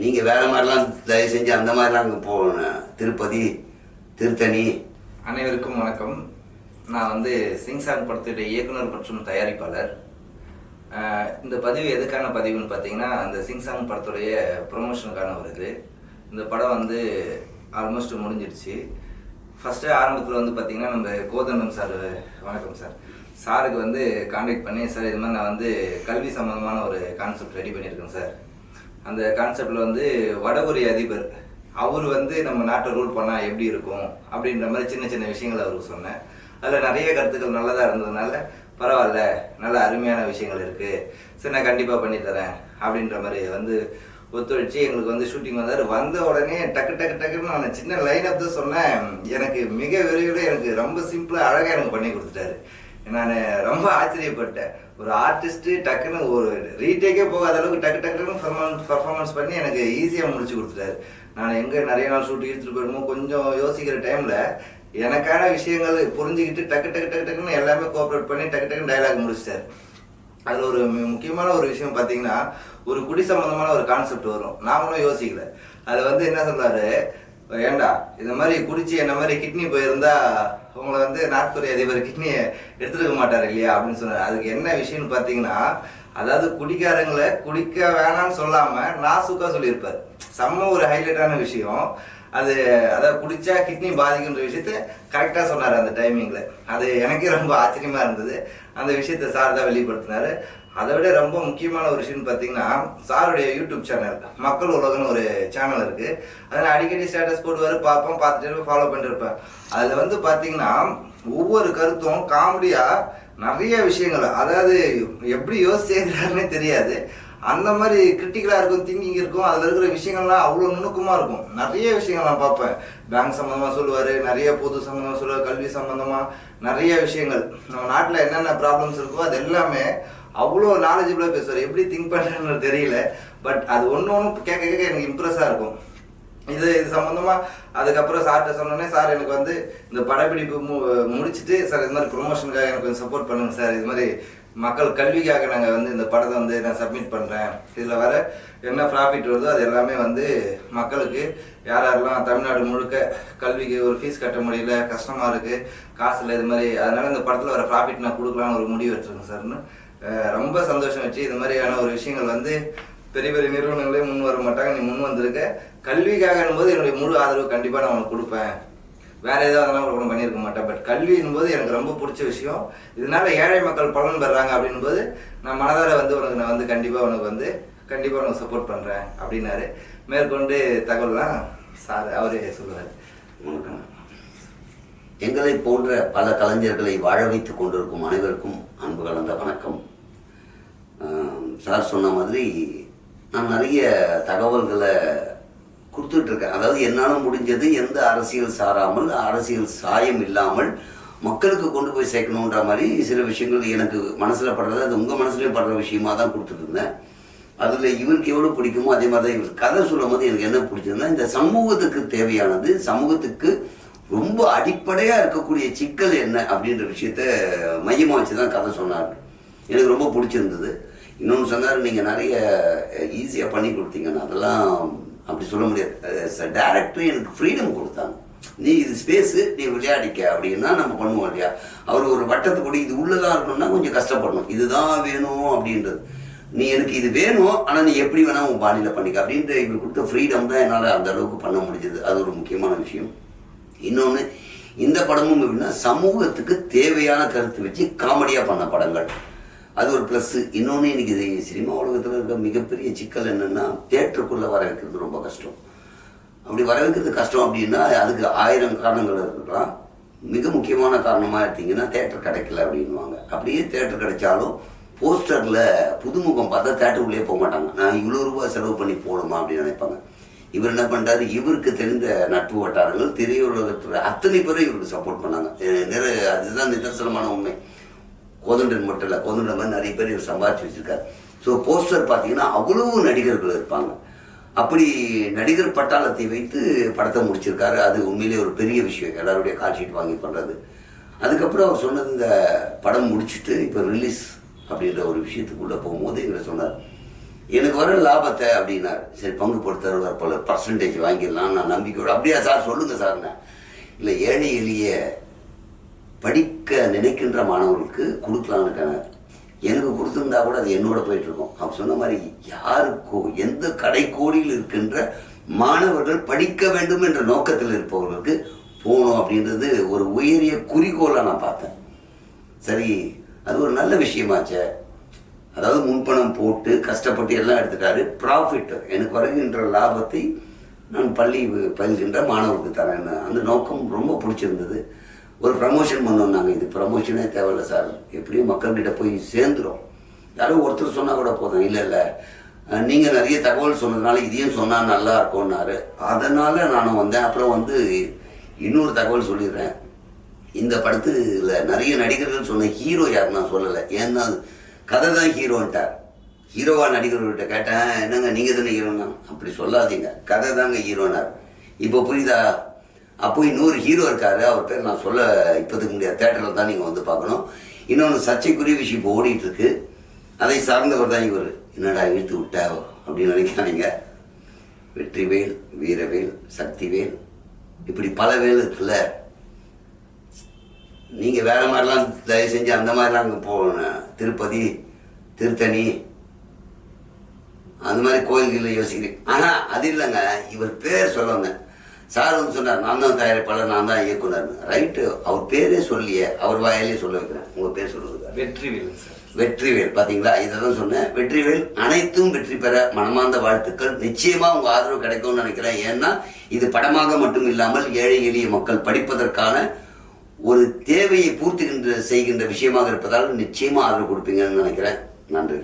நீங்கள் வேறு மாதிரிலாம் தயவு செஞ்சு அந்த மாதிரிலாம் அங்கே போகணும் திருப்பதி திருத்தணி. அனைவருக்கும் வணக்கம். நான் வந்து சிங்சாங் படத்துடைய இயக்குனர் மற்றும் தயாரிப்பாளர். இந்த பதிவு எதுக்கான பதிவுன்னு பார்த்தீங்கன்னா அந்த சிங்சாங் படத்துடைய ப்ரொமோஷனுக்கான ஒரு இது. இந்த படம் வந்து ஆல்மோஸ்ட் முடிஞ்சிடுச்சு. ஃபஸ்ட்டு ஆரம்பத்தில் வந்து பார்த்தீங்கன்னா நம்ம கோதண்டம் சார் வணக்கம் சார். சாருக்கு வந்து காண்டாக்ட் பண்ணி சார் இது மாதிரி நான் வந்து கல்வி சம்மந்தமான ஒரு கான்செப்ட் ரெடி பண்ணியிருக்கேன் சார். அந்த கான்செப்டில் வந்து வடகொரிய அதிபர். அவர் வந்து நம்ம நாட்டை ரூல் பண்ணால் எப்படி இருக்கும்? அப்படின்ற மாதிரி சின்ன சின்ன விஷயங்கள் அவருக்கு சொன்னேன் அதில் நிறைய கருத்துக்கள் நல்லதாக இருந்ததுனால பரவாயில்ல நல்ல அருமையான விஷயங்கள் இருக்குது சரி நான் கண்டிப்பாக பண்ணித்தரேன் அப்படின்ற மாதிரி வந்து ஒத்துழைச்சி எங்களுக்கு வந்து ஷூட்டிங் வந்தார். வந்த உடனே டக்கு டக்கு டக்குன்னு நான் சின்ன லைன் அப் தான் சொன்னேன். எனக்கு மிக விரைவில் எனக்கு ரொம்ப சிம்பிளாக அழகாக எனக்கு பண்ணி கொடுத்துட்டாரு. நான் ரொம்ப ஆச்சரியப்பட்டேன். ஒரு ஆர்டிஸ்ட்டு டக்குன்னு ஒரு ரீடேக்கே போகாத அளவுக்கு டக்கு டக்குன்னு பர்ஃபார்மன்ஸ் பர்ஃபார்மன்ஸ் பண்ணி எனக்கு ஈஸியாக முடிச்சு கொடுத்துட்டாரு. நான் எங்கே நிறைய நாள் ஷூட் எடுத்துகிட்டு போயிடுமோ கொஞ்சம் யோசிக்கிற டைமில் எனக்கான விஷயங்கள் புரிஞ்சுக்கிட்டு டக்கு டக்கு டக்கு டக்குன்னு எல்லாமே கோஆப்ரேட் பண்ணி டக்கு டக்குன்னு டைலாக் முடிச்சிட்டாரு. அதில் ஒரு முக்கியமான ஒரு விஷயம் பார்த்தீங்கன்னா ஒரு குடி சம்மந்தமான ஒரு கான்செப்ட் வரும். நாமளும் யோசிக்கல. அதில் வந்து என்ன சொல்கிறாரு ஏண்டா? இந்த மாதிரி குடிச்சு என்ன மாதிரி கிட்னி போயிருந்தா உங்களை வந்து நாட்குறை அதிபர் கிட்னியை எடுத்துருக்க மாட்டார் இல்லையா அப்படின்னு சொன்னார். அதுக்கு என்ன விஷயம்னு பார்த்தீங்கன்னா அதாவது குடிக்காரங்களை குடிக்க வேணாம்னு சொல்லாம நாசுக்கா சொல்லியிருப்பார். செம்ம ஒரு ஹைலைட்டான விஷயம். அது அதாவது குடிச்சா கிட்னி பாதிக்குன்ற விஷயத்த கரெக்டாக சொன்னார் அந்த டைமிங்கில் அது எனக்கே ரொம்ப ஆச்சரியமாக இருந்தது. அந்த விஷயத்த சார் தான் வெளிப்படுத்தினார். அதை விட ரொம்ப முக்கியமான ஒரு விஷயம்னு பார்த்தீங்கன்னா சாருடைய யூடியூப் சேனல் மக்கள் உலகம்னு ஒரு சேனல் இருக்கு. அதில் அடிக்கடி ஸ்டேட்டஸ் போடுவார் பார்ப்போம் பார்த்துட்டு ஃபாலோ பண்ணிட்டு இருப்பேன். அதில் வந்து பார்த்தீங்கன்னா ஒவ்வொரு கருத்தும் காமெடியாக நிறைய விஷயங்கள். அதாவது எப்படி யோசிச்சுறாருன்னே தெரியாது. அந்த மாதிரி கிரிட்டிக்கலாக இருக்கும் திங்கிங் இருக்கும். அதில் இருக்கிற விஷயங்கள்லாம் அவ்வளோ நுணுக்கமாக இருக்கும். நிறைய விஷயங்கள் நான் பார்ப்பேன். பேங்க் சம்மந்தமாக சொல்லுவார் நிறைய பொது சம்மந்தமாக சொல்லுவார் கல்வி சம்மந்தமாக நிறைய விஷயங்கள். நம்ம நாட்டில் என்னென்ன ப்ராப்ளம்ஸ் இருக்கோ அது எல்லாமே அவ்வளோ நாலேஜபிளாக பேசுவார். எப்படி திங்க் பண்ணுறேன்னு தெரியல. பட் அது ஒன்று ஒன்று கேட்க கேட்க எனக்கு இம்ப்ரெஸ்ஸாக இருக்கும். இது இது சம்மந்தமாக அதுக்கப்புறம் சார்கிட்ட சொன்னோன்னே சார் எனக்கு வந்து இந்த படப்பிடிப்பு மு முடிச்சுட்டு சார் இது மாதிரி ப்ரொமோஷனுக்காக எனக்கு கொஞ்சம் சப்போர்ட் பண்ணுங்க சார். இது மாதிரி மக்கள் கல்விக்காக நாங்கள் வந்து இந்த படத்தை வந்து நான் சப்மிட் பண்ணுறேன் இதில் வர என்ன ப்ராஃபிட் வருதோ அது எல்லாமே வந்து மக்களுக்கு யார் யாரெல்லாம் தமிழ்நாடு முழுக்க கல்விக்கு ஒரு ஃபீஸ் கட்ட முடியல கஷ்டமாக இருக்குது காசு இல்லை இது மாதிரி அதனால இந்த படத்தில் வர ப்ராஃபிட் நான் கொடுக்கலான்னு ஒரு முடிவு எடுத்துருக்கேன் சார்னு ரொம்ப சந்தோஷம் வச்சு இது மாதிரியான ஒரு விஷயங்கள் வந்து பெரிய பெரிய நிறுவனங்களே முன் வர மாட்டாங்க நீ முன் வந்திருக்க. கல்விக்காக போது என்னுடைய முழு ஆதரவு கண்டிப்பாக நான் உனக்கு கொடுப்பேன். வேற ஏதோ அதெல்லாம் ஒன்றும் பண்ணியிருக்க மாட்டேன். பட் கல்வியின் போது எனக்கு ரொம்ப பிடிச்ச விஷயம். இதனால ஏழை மக்கள் பலன் பெறாங்க அப்படின் போது நான் மனதார வந்து உனக்கு நான் வந்து கண்டிப்பாக உனக்கு வந்து கண்டிப்பாக உனக்கு சப்போர்ட் பண்ணுறேன் அப்படின்னாரு. மேற்கொண்டு தகவல்லாம் சார் அவரே சொல்லுவார். எங்களை போன்ற பல கலைஞர்களை வாழ வைத்துக் கொண்டிருக்கும் அனைவருக்கும் அன்பு கலந்த வணக்கம். சார் சொன்ன மாதிரி நான் நிறைய தகவல்களை கொடுத்துட்ருக்கேன். அதாவது என்னால் முடிஞ்சது எந்த அரசியல் சாராமல் அரசியல் சாயம் இல்லாமல் மக்களுக்கு கொண்டு போய் சேர்க்கணுன்ற மாதிரி சில விஷயங்கள் எனக்கு மனசில் படுறது அது உங்கள் மனசுலேயும் படுற விஷயமா தான் கொடுத்துட்டு இருந்தேன் அதில் இவருக்கு எவ்வளோ பிடிக்குமோ அதே மாதிரி தான் இவர் கதை சொல்லும் போது எனக்கு என்ன பிடிச்சதுன்னா இந்த சமூகத்துக்கு தேவையானது சமூகத்துக்கு ரொம்ப அடிப்படையாக இருக்கக்கூடிய சிக்கல் என்ன அப்படின்ற விஷயத்த மையமாக வச்சு தான் கதை சொன்னார். எனக்கு ரொம்ப பிடிச்சிருந்தது. இன்னொன்று சொன்னார் நீங்கள் நிறைய ஈஸியாக பண்ணி கொடுத்தீங்கன்னு அதெல்லாம் அப்படி சொல்ல முடியாது. டேரக்டர் எனக்கு ஃப்ரீடம் கொடுத்தாங்க. நீ இது ஸ்பேஸு நீ விளையாடிக்க அப்படின்னா நம்ம பண்ணுவோம் இல்லையா? அவர் ஒரு வட்டத்துக்குடி இது உள்ளதாக இருக்கணும்னா கொஞ்சம் கஷ்டப்படணும். இதுதான் வேணும் அப்படின்றது. நீ எனக்கு இது வேணும் ஆனால் நீ எப்படி வேணால் உன் பாடியில் பண்ணிக்க அப்படின்ற இவர் கொடுத்த ஃப்ரீடம் தான் என்னால் அந்த அளவுக்கு பண்ண முடிஞ்சது. அது ஒரு முக்கியமான விஷயம். இன்னொன்று இந்த படமும் எப்படின்னா சமூகத்துக்கு தேவையான கருத்து வச்சு காமெடியாக பண்ண படங்கள். அது ஒரு ப்ளஸ்ஸு இன்னொன்று இன்னைக்கு இது சினிமா உலகத்தில் இருக்க மிகப்பெரிய சிக்கல் என்னென்னா தேட்டருக்குள்ளே வர வைக்கிறது ரொம்ப கஷ்டம். அப்படி வர வைக்கிறது கஷ்டம் அப்படின்னா அதுக்கு ஆயிரம் காரணங்கள் இருக்கலாம். மிக முக்கியமான காரணமாக எடுத்திங்கன்னா தேட்டர் கிடைக்கல அப்படின்வாங்க அப்படியே தேட்டர் கிடைச்சாலும் போஸ்டரில் புதுமுகம் பார்த்தா தேட்டருக்குள்ளே போக மாட்டாங்க. நான் இவ்வளோ ரூபாய் செலவு பண்ணி போகணுமா அப்படின்னு நினைப்பாங்க. இவர் என்ன பண்ணுறாரு இவருக்கு தெரிந்த நட்பு வட்டாரங்கள் திரையுலகத்தில் அத்தனை பேரும் இவருக்கு சப்போர்ட் பண்ணாங்க. நிற அதுதான் நிதர்சனமான உண்மை. கோதண்டன் மட்டும் இல்லை கோதண்டன் மாதிரி நிறைய பேர் இவர் சம்பாதிச்சு வச்சுருக்கார். ஸோ போஸ்டர் பார்த்தீங்கன்னா அவ்வளவு நடிகர்கள் இருப்பாங்க. அப்படி நடிகர் பட்டாளத்தை வைத்து படத்தை முடிச்சிருக்காரு. அது உண்மையிலே ஒரு பெரிய விஷயம். எல்லாருடைய கால்ஷீட் வாங்கி பண்ணுறது அதுக்கப்புறம் அவர் சொன்னது இந்த படம் முடிச்சுட்டு இப்போ ரிலீஸ் அப்படின்ற ஒரு விஷயத்துக்குள்ளே போகும்போது எங்களை சொன்னார் எனக்கு வர லாபத்தை அப்படின்னார். சரி பங்கு பொறுத்தவர் பல பர்சன்டேஜ் வாங்கிடலாம். நான் நம்பிக்கையோட அப்படியா சார் சொல்லுங்க சார்ண்ணே இல்லை ஏழை எளிய படிக்க நினைக்கின்ற மாணவர்களுக்கு கொடுக்கலான்னு இருக்காங்க எனக்கு கொடுத்துருந்தா கூட அது என்னோட போயிட்டுருக்கோம். அவர் சொன்ன மாதிரி யாருக்கோ எந்த கடைக்கோடியில் இருக்கின்ற மாணவர்கள் படிக்க வேண்டும் என்ற நோக்கத்தில் இருப்பவர்களுக்கு போகணும் அப்படின்றது ஒரு உயரிய குறிக்கோளாக நான் பார்த்தேன். சரி அது ஒரு நல்ல விஷயமாச்சே. அதாவது முன்பணம் போட்டு கஷ்டப்பட்டு எல்லாம் எடுத்துட்டாரு. ப்ராஃபிட் எனக்கு வருகின்ற லாபத்தை நான் பள்ளி பயில்கின்ற மாணவர்களுக்கு தரேன் அந்த நோக்கம் ரொம்ப பிடிச்சிருந்தது. ஒரு ப்ரமோஷன் பண்ணோம் நாங்கள் இது ப்ரமோஷனே தேவையில்ல சார் எப்படியும் மக்கள்கிட்ட போய் சேர்ந்துரும். யாரோ ஒருத்தர் சொன்னால் கூட போதும். இல்லை இல்லை. நீங்கள் நிறைய தகவல் சொன்னதுனால இதையும் சொன்னால் நல்லா இருக்கும்னாரு. அதனால் நானும் வந்தேன். அப்புறம் வந்து இன்னொரு தகவல் சொல்லிடுறேன். இந்த படத்தில் நிறைய நடிகர்கள் சொன்ன ஹீரோ யார் நான் சொல்லலை. ஏன்னா கதை தான் ஹீரோன்ட்டார் ஹீரோவாக நடிகர்கிட்ட கேட்டேன். என்னங்க நீங்கள் தானே ஹீரோனா அப்படி சொல்லாதீங்க. கதை தாங்க ஹீரோனார் இப்போ புரியுதா? அப்போ இன்னொரு ஹீரோ இருக்காரு. அவர் பேர் நான் சொல்ல இப்போதுக்கு முடியாது. தேட்டரில் தான் நீங்கள் வந்து பார்க்கணும். இன்னொன்று சர்ச்சைக்குரிய விஷயம் இப்போ ஓடிட்டு இருக்கு அதை சார்ந்தவர் தான் இவர். என்னடா இழுத்து விட்டா அப்படின்னு நினைக்காதீங்க. வெற்றிவேல் வீரவேல் சக்திவேல் இப்படி பல வேல் இருக்குல்ல. நீங்கள் வேறு மாதிரிலாம் தயவு செஞ்சு அந்த மாதிரிலாம் அங்கே போகணும் திருப்பதி திருத்தணி அந்த மாதிரி கோயில்களில் யோசிக்கிறீங்க. ஆனால் அது இல்லைங்க. இவர் பேர் சொல்லுவாங்க. சார் வந்து சொன்னார் நான் தான் தயாரிப்பாளர் நான் தான் இயக்குனர் ரைட்டு அவர் பேரே சொல்லியே அவர் வாயிலே சொல்ல வைக்கிறேன். உங்க பேர் சொல்லுங்க வெற்றிவேல் சார். வெற்றிவேல் பாத்தீங்களா? இதை தான் சொன்னேன். வெற்றிவேல் அனைத்தும் வெற்றி பெற மனமார்ந்த வாழ்த்துக்கள். நிச்சயமா உங்க ஆதரவு கிடைக்கும்னு நினைக்கிறேன். ஏன்னா இது படமாக மட்டும் இல்லாமல் ஏழை எளிய மக்கள் படிப்பதற்கான ஒரு தேவையை பூர்த்தி செய்கின்ற விஷயமாக இருப்பதால் நிச்சயமா ஆதரவு கொடுப்பீங்கன்னு நினைக்கிறேன். நன்றி.